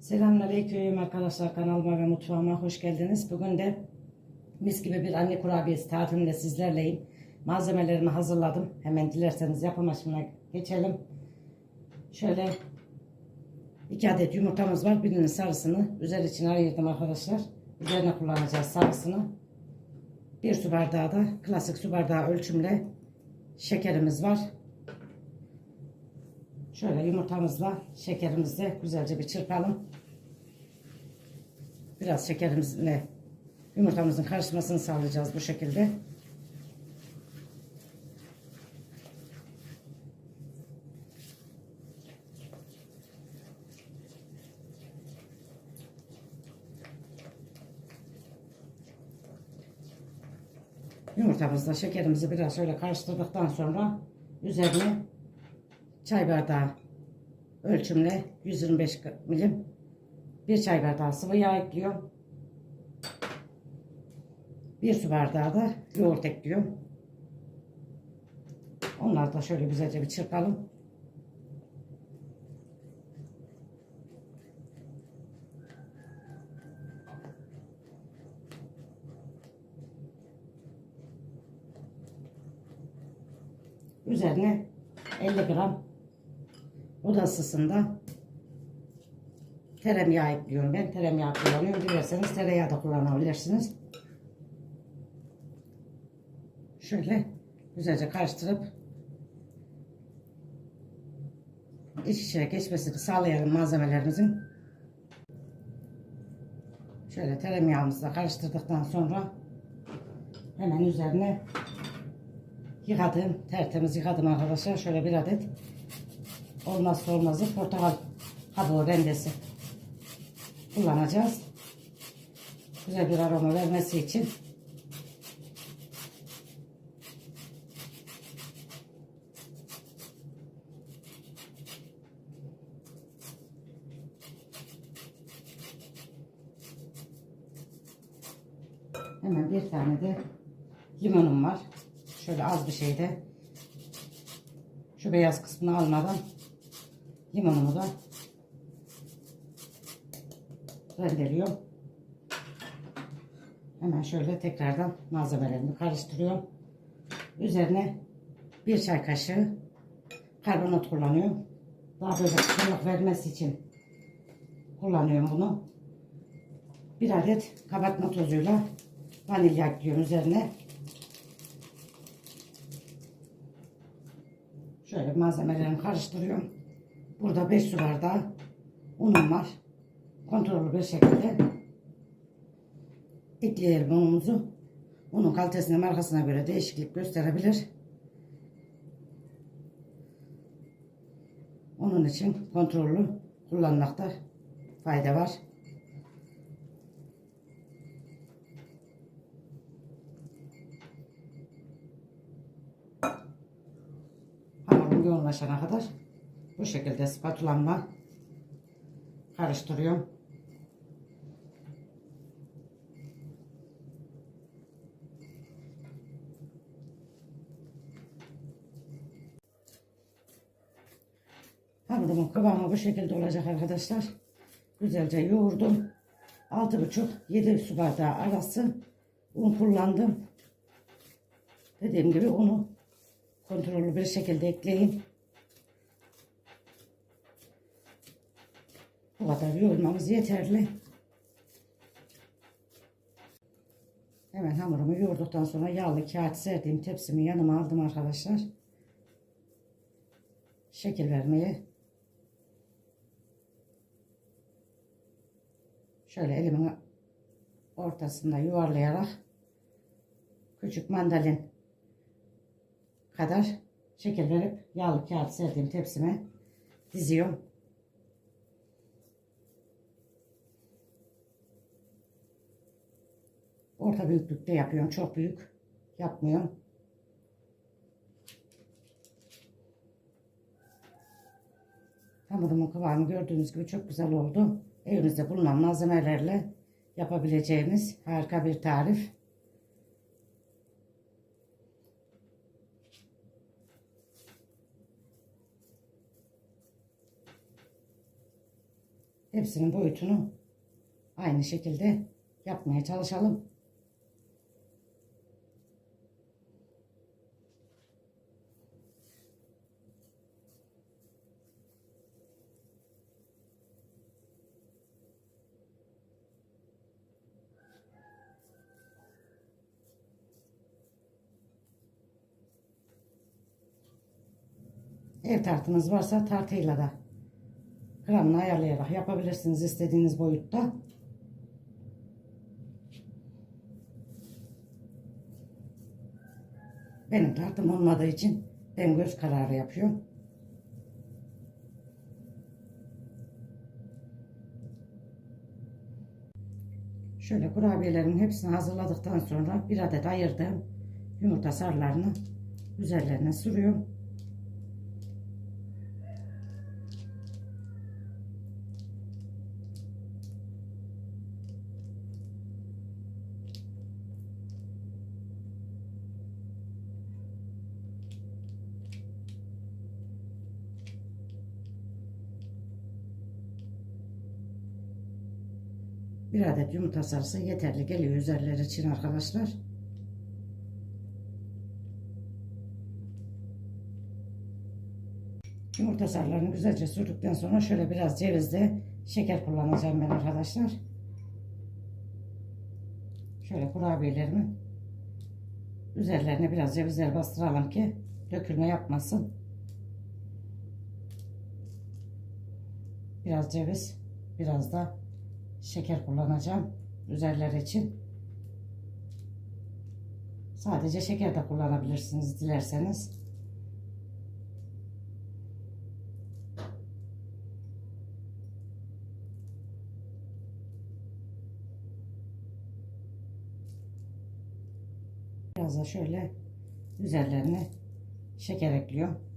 Selamünaleyküm arkadaşlar kanalıma ve mutfağıma hoş geldiniz. Bugün de mis gibi bir anne kurabiyesi tarifimle sizlerleyim. Malzemelerimi hazırladım. Hemen dilerseniz yapım aşımına geçelim. Şöyle iki adet yumurtamız var. Birinin sarısını üzeri için ayırdım arkadaşlar. Üzerine kullanacağız sarısını. Bir su bardağı da klasik su bardağı ölçümle şekerimiz var. Şöyle yumurtamızla şekerimizi güzelce bir çırpalım. Biraz şekerimizle yumurtamızın karışmasını sağlayacağız bu şekilde. Yumurtamızla şekerimizi biraz şöyle karıştırdıktan sonra üzerine çay bardağı ölçümle 125 milim bir çay bardağı sıvı yağ ekliyorum. Bir su bardağı da yoğurt ekliyorum. Onları da şöyle güzelce bir çırpalım. Üzerine 50 gram oda ısısında tereyağı ekliyorum. Ben tereyağı kullanıyorum. Dilerseniz tereyağı da kullanabilirsiniz. Şöyle güzelce karıştırıp iç içe geçmesini sağlayalım malzemelerimizin. Şöyle tereyağımızı da karıştırdıktan sonra hemen üzerine yıkadım. Tertemiz yıkadım arkadaşlar. Şöyle bir adet olmazsa olmazı portakal kabuğu rendesi kullanacağız. Güzel bir aroma vermesi için. Hemen bir tane de limonum var. Şöyle az bir şeyde şu beyaz kısmını almadan limonumu da rendeliyorum. Hemen şöyle tekrardan malzemelerimi karıştırıyorum. Üzerine bir çay kaşığı karbonat kullanıyorum. Daha böyle kıvırcık vermesi için kullanıyorum bunu. Bir adet kabartma tozuyla vanilya ekliyorum üzerine. Şöyle malzemelerimi karıştırıyorum. Burada 5 su bardağı unum var. Kontrollü bir şekilde ekleyelim unumuzu. Unun kalitesine markasına göre değişiklik gösterebilir. Onun için kontrollü kullanmakta fayda var. Hamurum yoğunlaşana kadar bu şekilde spatulamla karıştırıyorum. Hamurumun kıvamı bu şekilde olacak arkadaşlar. Güzelce yoğurdum. 6,5-7 su bardağı arası un kullandım. Dediğim gibi unu kontrollü bir şekilde ekleyin. Bu kadar yoğurmamız yeterli. Hemen hamurumu yoğurduktan sonra yağlı kağıt serdiğim tepsimi yanıma aldım arkadaşlar. Şekil vermeye. Şöyle elimin ortasında yuvarlayarak küçük mandalin kadar şekil verip yağlı kağıt serdiğim tepsime diziyorum. Orta büyüklükte yapıyorum. Çok büyük yapmıyorum. Hamurumun kıvamı gördüğünüz gibi çok güzel oldu. Evinizde bulunan malzemelerle yapabileceğiniz harika bir tarif. hepsinin boyutunu aynı şekilde yapmaya çalışalım. Ev tartınız varsa tartıyla da gramını ayarlayarak yapabilirsiniz istediğiniz boyutta. Benim tartım olmadığı için ben göz kararı yapıyorum. Şöyle kurabiyelerimin hepsini hazırladıktan sonra bir adet ayırdığım yumurta sarılarını üzerlerine sürüyorum. Bir adet yumurta sarısı yeterli geliyor üzerleri için arkadaşlar. Yumurta sarılarını güzelce sürdükten sonra şöyle biraz cevizli şeker kullanacağım ben arkadaşlar. Şöyle kurabiyelerimi üzerlerine biraz cevizler bastıralım ki dökülme yapmasın. Biraz ceviz, biraz da şeker kullanacağım üzerleri için. Sadece şeker de kullanabilirsiniz dilerseniz. Biraz da şöyle üzerlerine şeker ekliyorum.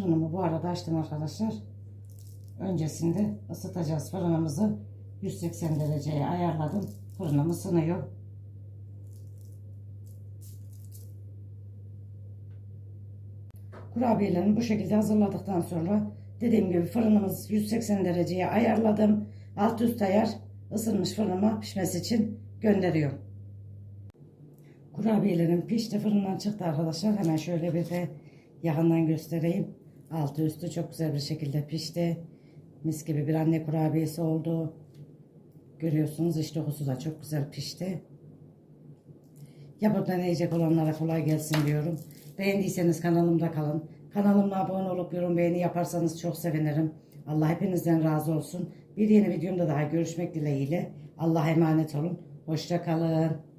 Fırınımı bu arada açtım arkadaşlar. Öncesinde ısıtacağız fırınımızı. 180 dereceye ayarladım. Fırınım ısınıyor. Kurabiyelerimi bu şekilde hazırladıktan sonra dediğim gibi fırınımız 180 dereceye ayarladım. Alt üst ayar ısınmış fırınıma pişmesi için gönderiyorum. Kurabiyelerim pişti fırından çıktı arkadaşlar. Hemen şöyle bir de yakından göstereyim. Altı üstü çok güzel bir şekilde pişti. Mis gibi bir anne kurabiyesi oldu. Görüyorsunuz iç dokusu da çok güzel pişti. Yapıp deneyecek olanlara kolay gelsin diyorum. Beğendiyseniz kanalımda kalın. Kanalıma abone olup yorum beğeni yaparsanız çok sevinirim. Allah hepinizden razı olsun. Bir yeni videomda daha görüşmek dileğiyle. Allah'a emanet olun. Hoşça kalın.